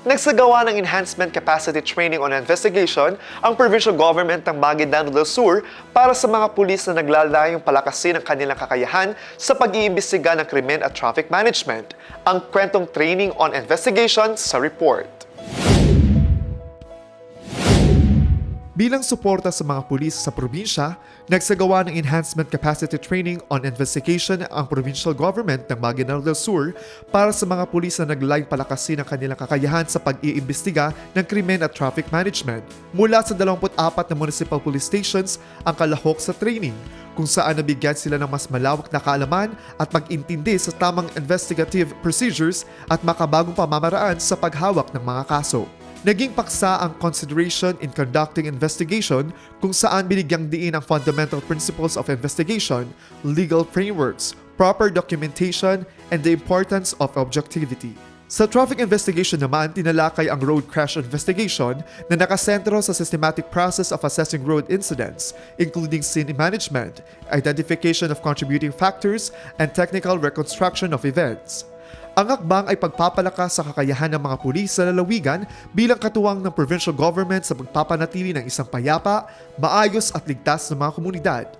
Nagsagawa ng enhancement capacity training on investigation ang provincial government ng Maguindanao del Sur para sa mga pulis na naglalayong palakasin ang kanilang kakayahan sa pag-iimbestiga ng krimen at traffic management. Ang kwentong training on investigation sa report. Bilang suporta sa mga pulis sa probinsya, nagsagawa ng enhancement capacity training on investigation ang provincial government ng Maguindanao del Sur para sa mga pulis na naglayong palakasin ang kanilang kakayahan sa pag-iimbestiga ng krimen at traffic management. Mula sa 24 na municipal police stations ang kalahok sa training kung saan nabigyan sila ng mas malawak na kaalaman at pag-intindi sa tamang investigative procedures at makabagong pamamaraan sa paghawak ng mga kaso. Naging paksa ang consideration in conducting investigation kung saan binigyang diin ang fundamental principles of investigation, legal frameworks, proper documentation, and the importance of objectivity. Sa traffic investigation naman, tinalakay ang road crash investigation na nakasentro sa systematic process of assessing road incidents, including scene management, identification of contributing factors, and technical reconstruction of events. Ang akbang ay pagpapalakas sa kakayahan ng mga pulis sa lalawigan bilang katuwang ng provincial government sa pagpapanatili ng isang payapa, maayos at ligtas na mga komunidad.